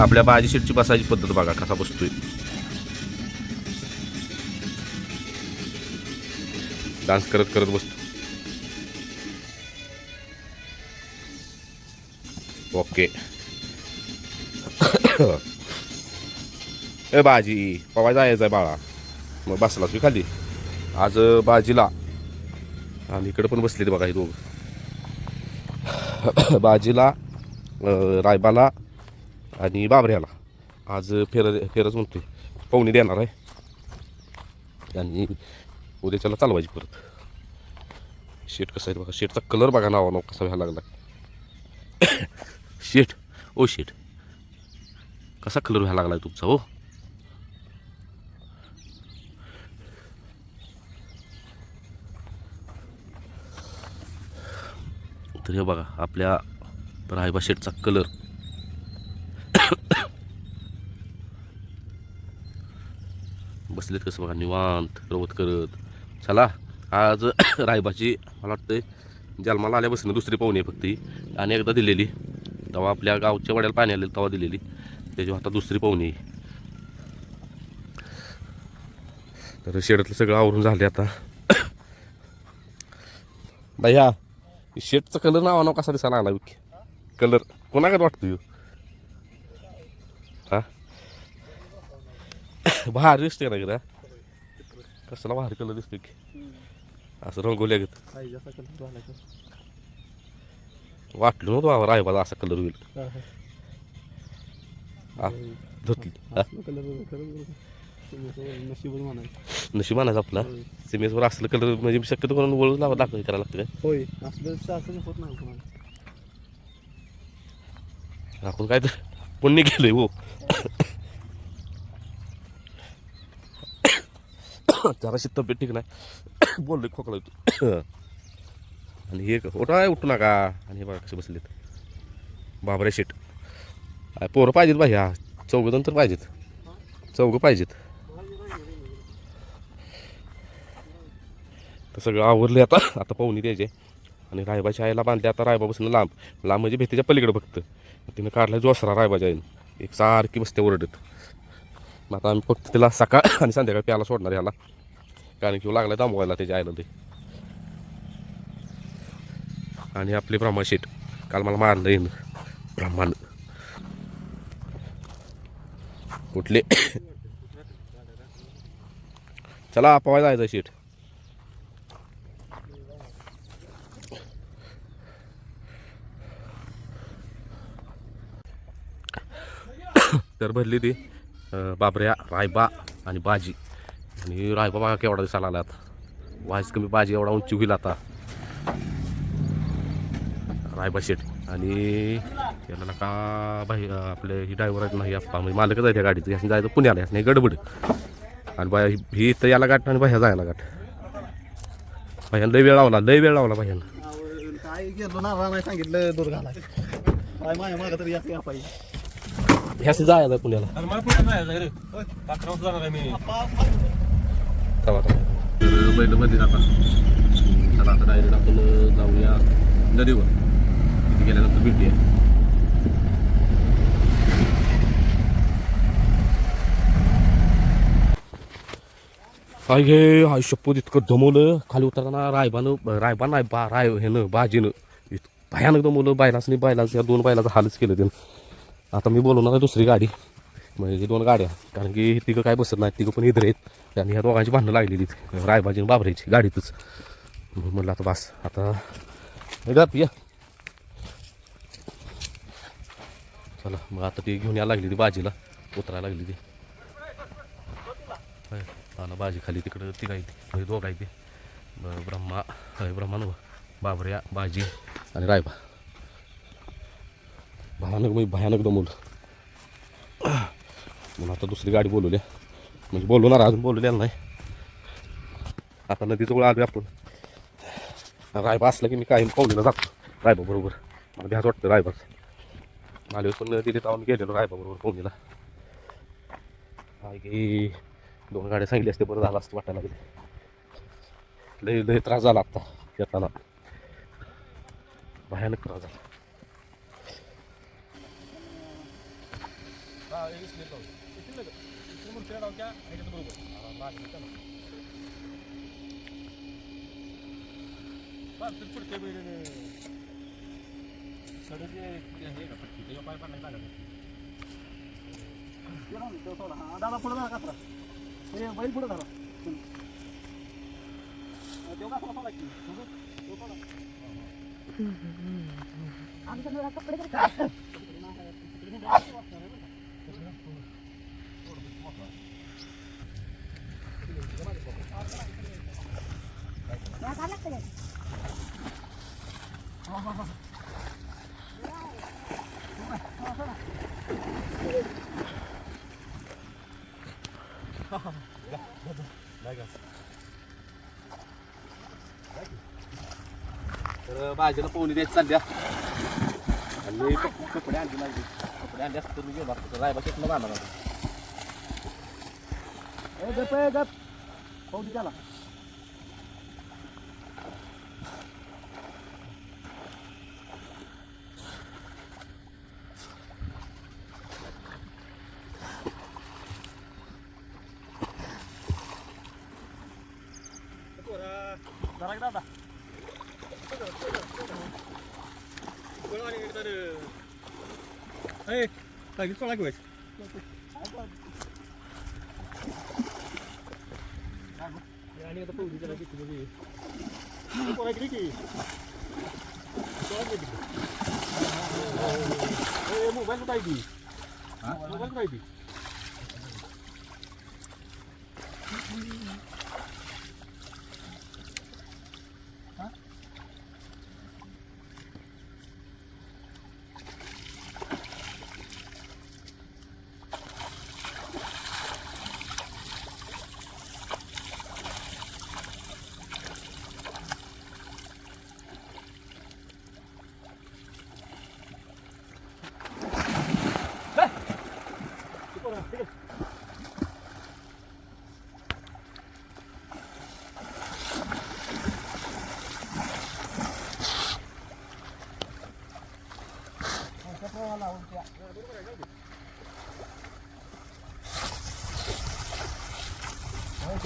आपल्या बाजी शेटची बसायची पद्धत बघा कसा बसतोय. डान्स करत करत बसतो. ओके. ए बाजी पवा जायचं आहे बाळा. मग बसलास मी खाली. आज बाजीला आणि इकडे पण बसलेली बघा हे दोघं. बाजीला रायबाला आणि बाबऱ्याला. आज फेर फेरच म्हणतोय. पाहुणे देणार आहे. आणि उद्याच्याला चालवायची परत. शेट कसं आहे बघा शेटचा कलर बघा नावा नाव कसा व्हायला लागला. शेट ओ शेट कसा कलर व्हायला लागला आहे तुमचा हो? तर हे बघा आपल्या रायबा शेटचा कलर बसलेत कसं बघा निवांत रवत करत. चला आज रायबाची मला वाटतं जन्माला आल्यापासून दुसरी पाहुणी आहे फक्त ही. आणि एकदा दिलेली. तेव्हा आपल्या गावच्या वड्याला पाणी आलेलं तेव्हा दिलेली. त्याची आता दुसरी पाहुणी आहे. तर शेडातलं सगळं आवरून झाले आता. भैया शेटचं कलर नावा नाव कसा दिसायला लागला कलर कोणाकडे वाटतो ह्यो? हा भारी दिसते ना गिरा कसला भारी कलर दिसतो की. असं रंगवल्या घेत? वाटलं नव्हतं बाबा रायबाला असा कलर होईल. धुतली. म्हणायचं. नशीब आणायचं आपला. होय. सिमेसवर असलं कलर म्हणजे शक्यतो करून वळून लावा दाखल करायला लागतं होय काय आपण काय तर पुण्य केलंय हो. जराशी तब्येत ठीक नाही. बोलले खोकला येतो. आणि हे उठा उठू नका. आणि हे बघा कसे बसलेत. बाबरे शेट. पोरं पाहिजेत बा ह्या चौघजण तर पाहिजेत. चौघं पाहिजेत. तर सगळं आवरले आता. आता पाहुणी द्यायचे. आणि रायबाच्या आईला बांधले आता रायबा बसणं लांब. लांब म्हणजे भीतीच्या पलीकडे फक्त. तिनं काढला जोसरा रायबाच्या आईनं. एक सारखी बसते ओरडत. मग आता आम्ही फक्त तिला सकाळ आणि संध्याकाळ प्यायला सोडणार ह्याला. कारण की लागला दामवायला त्याच्या आयला ते. आणि आपले ब्रह्मा शेट काल मला मारलं येईन ब्रह्मान कुठले? चला पवाय जायचं शेट तर भरली ती. बाबऱ्या रायबा आणि बाजी. आणि रायबा बघा केवढा दिसायला आला आता. व्हायस कमी बाजी एवढा उंची होईल आता. रायबा शेट आणि याला का भाई आपले ही ड्रायव्हर आहेत नाही आप्पा म्हणजे मालकच आहे त्या गाडीत. यासनी जायचं पुण्याला नाही गडबड. आणि बाया ही तर याला गाठ आणि बाह्या जायला गाठ. बाह्यानं लय वेळ लावला लय वेळ लावला बाह्यानं काय गेलो ना सांगितलं दूर घालाय काय माझ्या मागं तरी या पाहिजे ह्यासनी जायला पुण्याला. बैलमध्ये आता. चला आता डायरेक्ट आपण जाऊया नदीवर. तिथे गेल्यानंतर भेटूया. काय घे हाय शपथ इतकं दमवलं. खाली उतरताना रायबानं रायबा नाही बा राय ह्यानं बाजीनं. भयानक दमवलं. बैलासनी बैलाचं या दोन बैलाचं हालच केलं त्यानं. आता मी बोलवणार आहे दुसरी गाडी. म्हणजे दोन गाड्या. कारण की तिघं काय बसत नाही तिघं पण इथं आहेत. आणि ह्या दोघांची भांडणं लागलेली रायबाजी आणि बाबरायची गाडीतच. मग म्हणलं आता बस. आता एकदा या. चला मग आता ती घेऊन यायला लागली ती बाजीला. उतरायला लागली ती. होय, आला बाजी खाली तिकडं. ती काय ती. दोघं आहे ते. ब्रह्मा होय, ब्रह्मा बाबऱ्या बाजी आणि रायबा. भयानक म्हणजे भयानक दमवलं म्हणून आता दुसरी गाडी बोलवली. म्हणजे बोलवणार अजून बोलवलेलं नाही. आता नदीजवळ आलो आपण. रायबा असलं की मी काही पाहुणीला जातो. रायबा बरोबर. मला भ्यास वाटतं रायबाच आलो पण तिथे जाऊन गेलेलो रायबा बरोबर पाहुणीला काय की दोन गाड्या सांगितल्या असते बरं झालं असतं वाटायला लागले. लय लय त्रास झाला आत्ता येताना. भयानक त्रास झाला. हा वीस मिनिट लावू. इथून नका. इथून मूर्तीला लावून त्या ह्याच्यात बरोबर. हा, लागलं त्याला. बा, तू पुढच्या बैलाने कडे जे- ते हे का पडला की लागत नाही. ते तो सोडा. हा, दादा पुढे धरा कचरा हे बैल पुढे तेव्हा कचरा सोडा की. तो तर भाजीला पोहणी द्यायची चालल्या आणि कपडे आणले माझे. कपडे आणले असते तर मी गेलो असतो रायबा शेतला बांधणार गप गप पाहू दे त्याला जरा की दादा आणि तर ए, लागली सोळा घेऊन आणि आता पोहली त्याला किती म्हणजे कोणा किती? की मोबाईल ती? मोबाईल कुठं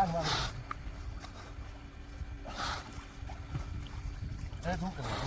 आहे ती हा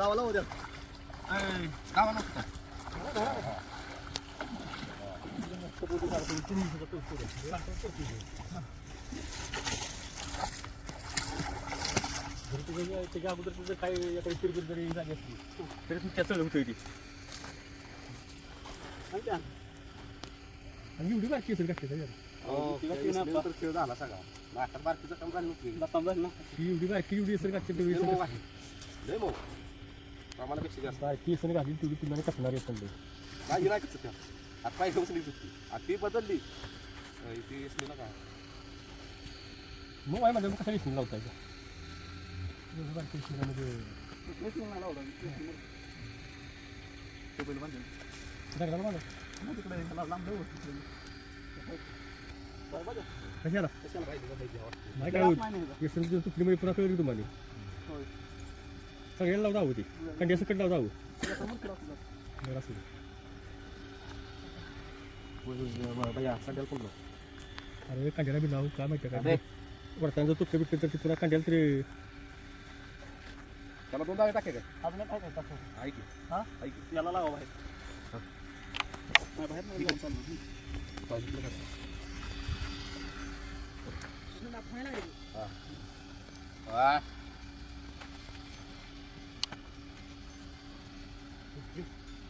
गावाला उद्या. जर तुझं जे- त्याच्या अगोदर तुझं काय एखादी किरकोळ जरी झाली असली तरी तू त्या चढ होतोय ती आणि एवढी बारकी असेल का? खेळ झाला सगळा बारकीचं काम झालं नव्हतं ही एवढी बारकी एवढी असेल का आम्हाला पेक्षा जास्त? बारकी असेल घाली तेवढी तुम्हाला कटणार आहे समजा नाही नाही कसं त्या आता पाय बसली होती आता ती बदलली. ती असली ना काय? मग आहे माझ्या मग कशा विषयी लावता कशाला? नाही जर तुटली म्हणजे पुन्हा कळली तुम्हाला. सगळ्याला लावता हवं ती कंडी असं कट लावता हवं बरं असू दे. अरे कांड्याला बी लावू का माहिती आहे का? वरताना जर तुटलं बिटलं तर ते पुन्हा कांड्याला तरी त्याला दोन दावे टाके. का? ऐक हा? ऐक याला लावा बाहेर. बाहेर नाही चालू.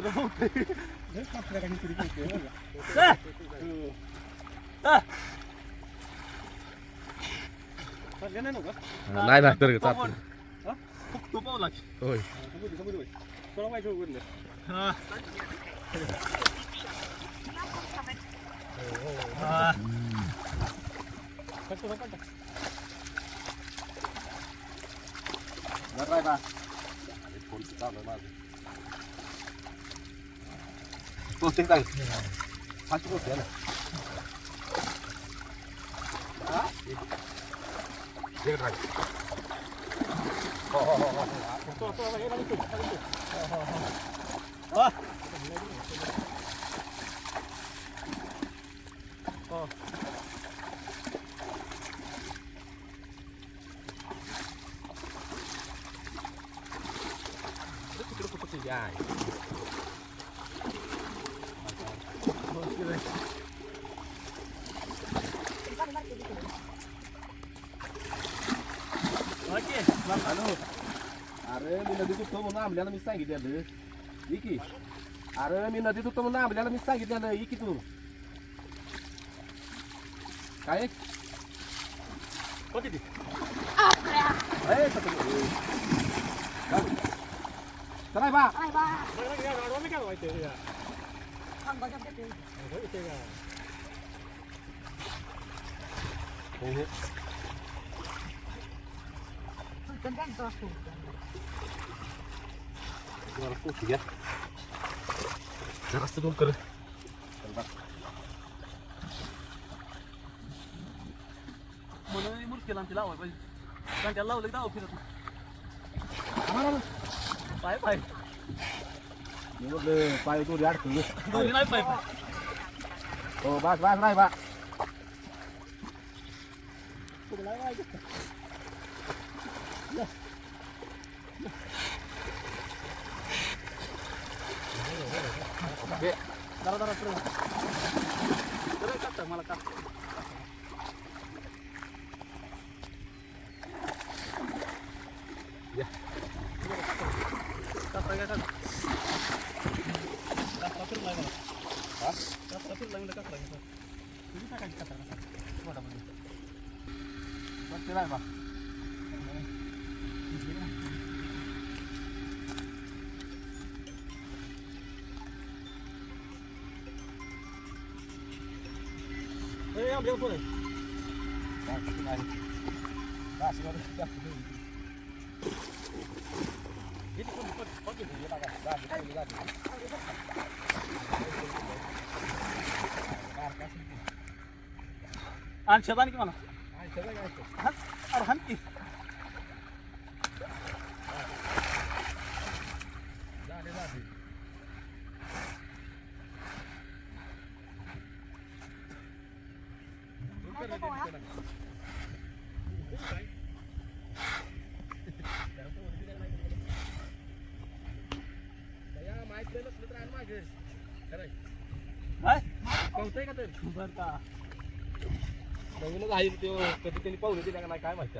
चालले नाही? नाही तर? खूप तो पावला. होय. थोडा वगैरे नाही. हा. हा. फक्त फक्त. बरं आहे बा पोहोचते काय फास्ट पोहोचते ना थोडा- थोडा हे लागतोय, लागतोय. हा. हा. तिकडे कुठं तुझी आहे ओके. हॅलो अरे मी नदीत उठतो म्हणून आंबल्याला मी सांगितलेलं. ये की. अरे मी नदीत उठतो म्हणून आंबल्याला मी सांगितलेलं. ये की तू. काय? कोणती ती? चला बा. काय व्हायचं या? हो, इथे या. जरा पोहोचू घ्या जरास्त दोन कर म्हणून मुश्किल आमची लावाय पाहिजे कारण त्याला लावलं की दाव फिरत. पाय पाय पाय तू अडकून नाही पाय पाय हो बस बस नाही बा जरा जरा पुढे जा. जरा काढता मला काढ कापरा काय काढ कापरा फिरलाय मला हा कापरा फिरलाय म्हणलं कापरा घ्या तुम्ही टाकायची कापरा कापरा पोटामध्ये. बस ते नाही बा ए, आंब्यावर कोण आहे? इथे कोण- कोण- कोण गेलं? आणि शेताने की मला हाण. अरे हाण की काय कळतंय का तरी बरं का नवीनच आहे ते कधी त्यांनी पाहुणे दिल्या का नाही काय माहिती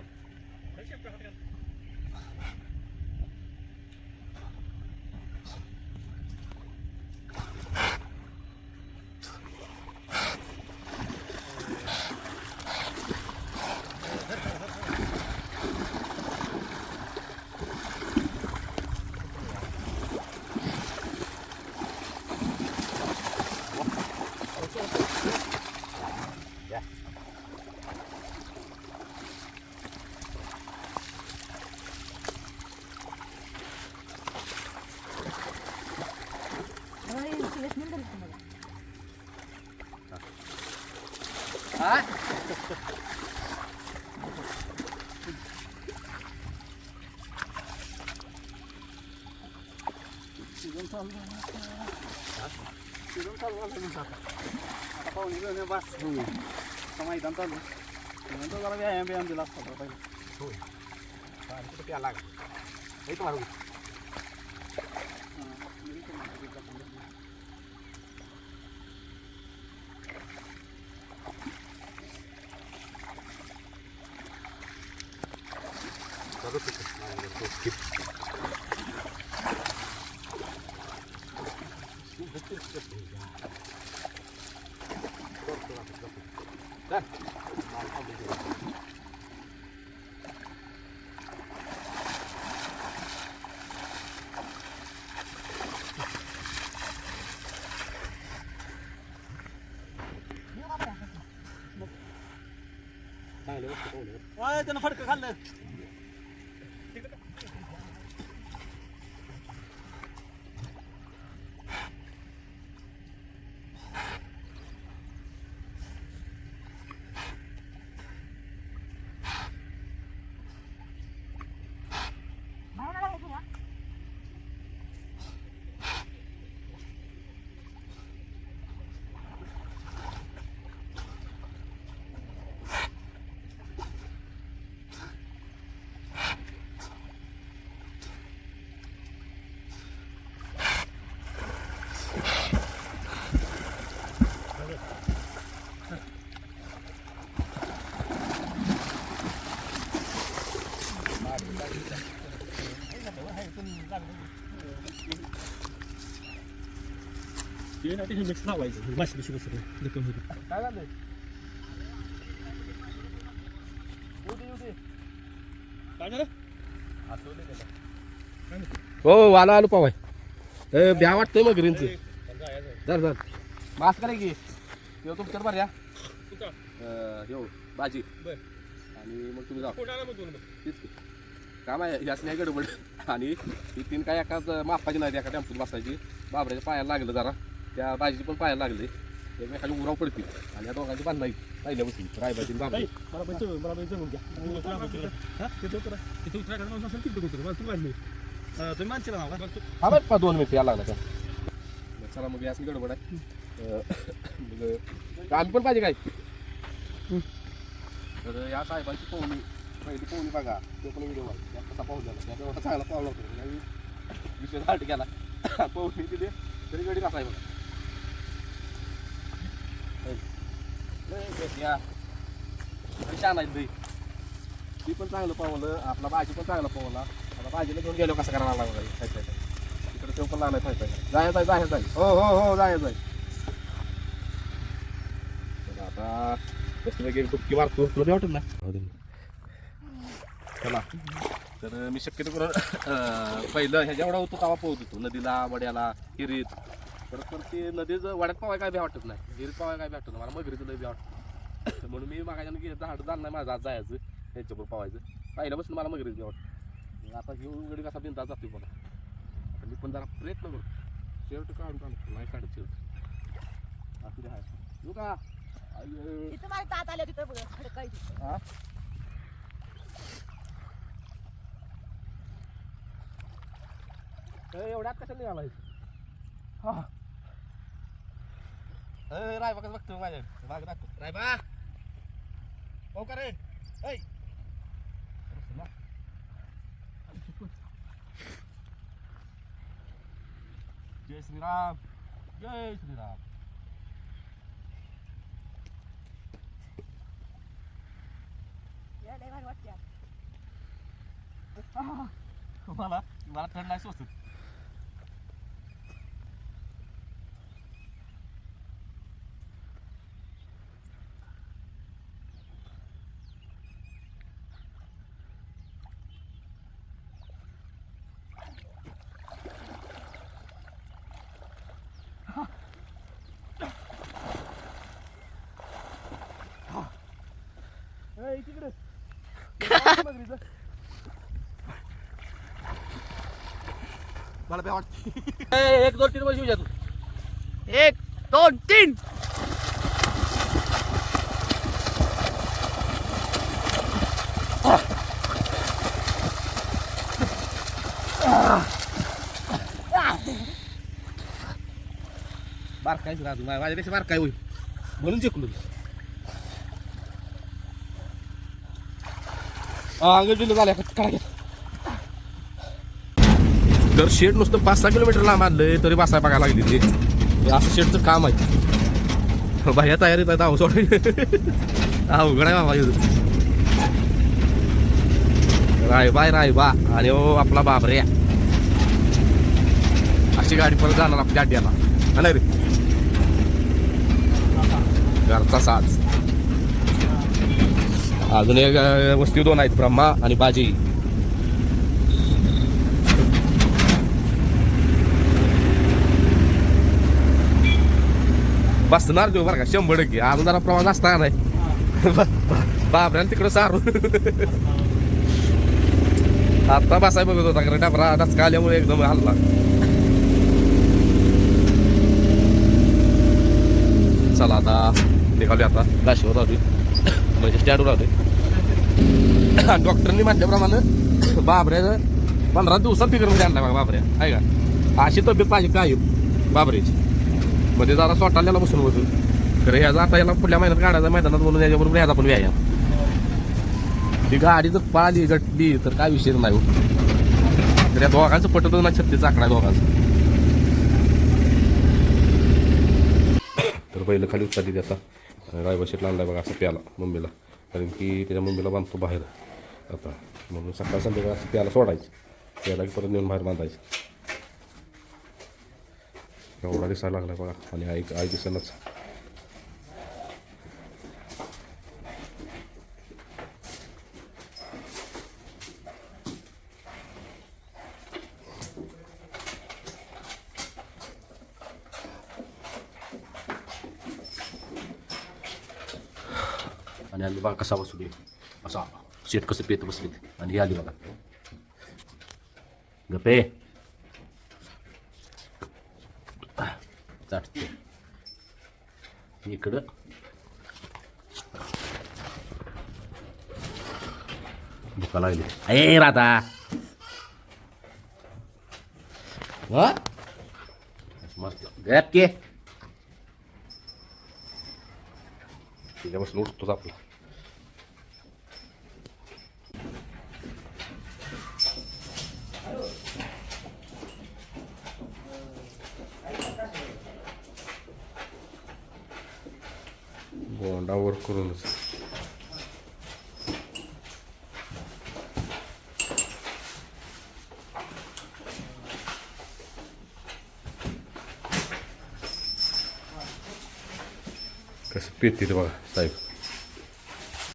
सीझन चालू झाला. सीझन चालू झालं म्हणतात आता. आता पाहुणे बिहुणे बस आता मैदान चालू नंतर जरा व्यायाम बियाम दिला असता पहिले कुठं प्याला एक मारू ओय, त्यानं फडकं खाल्लं ते ना ते मिक्स लावायचं माशी जखम होती काय झालं हो आला आलो पावाय ए ब्या वाटतंय मग ग्रीनचं जर जर मास्क करे की? तेव्हा तुमच्यात बरं या. हो भाजी बर. आणि मग तुम्ही जा कोण आला मग दोन तीच की. काम आहे? याच नाही गडबड. आणि ही तीन काय एकाच मापाची नाही एका टेम्पोत बसायची. बाबऱ्याच्या पायाला लागलं जरा. त्या भाजीची पण पायाला लागले. एकमेकाची उराव पडतील आणि या दोघांची बांधाई पहिल्यापासून रायबाची बाबा मला पण चढून मला पण चढून घ्या हा तिथे उतरा तिथे उतरा का मला सांग तिथे उतरा मला तू वाढली तुम्ही मानशील ना मला हा बरं का दोन मिनिट यायला लागला का चला मग याच गडबड आहे. मग आम्ही पण पाहिजे काय? तर या साहेबांची पोहणी. पहिली पोहणी बघा तो पण व्हिडिओ त्या कसा पाऊस झाला. त्या एवढा चांगला पावला होता त्यावेळी विषय हाट गेला. पोहणी तिथे तरी गडी कसा आहे बघा. छान आहेत दही ती पण चांगलं पावलं आपला भाजी पण चांगला पावला. आता भाजीला घेऊन गेलो कसं करायला लागला काय काय तिकडे पण लागलाय काय काय? जायचं आहे जायचं आहे. हो हो हो जायचं आहे. आता कसं वगैरे डुबकी मारतो तुला वाटत ना. चला. तर मी शक्यतो करून पहिलं ह्याच्या एवढा होतो तवा पोहत होतो. नदीला वड्याला हिरीत. परत परत ते नदीचं वड्यात पावाय काय बी वाटत नाही. हिरीत पावाय काय बी वाटत नाही. मला मगरीचं लय बी वाटतं. म्हणून मी मागायला की झाड झालं नाही माझं. आज जायचं त्यांच्याबरोबर पावायचं पहिल्यापासून मला मगरीच बी वाटतं. आता घेऊन गडी कसा बिंदा जातो मला आता मी पण जरा प्रयत्न करतो शेवट काढून काढतो नाही काढत शेवट. असू दे हाय येऊ का? तिथं माझ्या तात आल्या तिथं खडकायची हा? ए, एवढ्यात कशाला निघाला हा ए, रायबा कसं बघतो माझ्या माग दाखव रायबा हो का रे ऐ बस ना. जय श्रीराम जय श्रीराम या लय भारी वाटते आज. मला मला थंड नाही सोचत मला काय वाटतं. एक दोन तीन वर्ष तू. एक दोन तीन. बारकायच राहतो. माझ्या- माझ्यापेक्षा बारकाय होईल. म्हणून जिंकलो अंगण दिलं झालं काढा तर शेड नुसतं पाच सहा किलोमीटर लांब आणलं तरी बसाय बघायला लागली ते. असं शेडचं काम आहे. बाह्या तयारीत आहेत अहो सोड अवघड आहे बाबा इथं. राय बाय राय बा. आणि ओ आपला बाप रे अशी गाडी परत जाणार आपल्या अड्ड्याला. हा नाही रे? घरचा साज. अजून एक वस्ती दोन आहेत ब्रह्मा आणि बाजी. बसणार जो बरं का शंभर टक्के. अजून जरा प्रमाण असता नाही बाबऱ्याला तिकडं सारू. आता बसाय बघत होता कारण डाबरा डचका आल्यामुळे एकदम हल्ला. चला आता निघालो आता. काशीवर राहते म्हणजे स्टँडवर राहते डॉक्टरनी म्हटल्याप्रमाणे बाबऱ्याचं पंधरा दिवसात फिगरमध्ये आणला बघा बाबऱ्या आहे का? अशी तब्येत पाहिजे काय बाबऱ्याची मध्ये जरा स्वतःला बसून बसून. खरं ह्याचा आता याला पुढल्या महिन्यात काढायचा मैदानात म्हणून याच्याबरोबर ह्याचा पण व्यायाम ती गाडी जर पाळली गटली तर काय विषय नाही हो. तर या दोघांचं पटत ना छत्तीस आकडा दोघांचं. तर बैल खाली उचलली त्याचा रायबा शेट आणलाय बघा असं प्याला मुंबईला. कारण की त्याच्या मुंबईला बांधतो बाहेर. आता म्हणून सकाळ संध्याकाळ असं प्याला सोडायचं. प्याला परत नेऊन बाहेर बांधायचं. एवढा दिसायला लागला बघा. आणि आई आई दिसेलच आणि आम्ही बघा कसा बसू दे. असा शेट कसं पेत बसलेत. आणि ही आली बघा. गपे चाटते. इकडं. भुका लागली. ए राधा. वा. मस्त. गॅप के. तिच्यापासून उठतोच आपला. बोंडावर करूनच कसं पेते ते बघा साहेब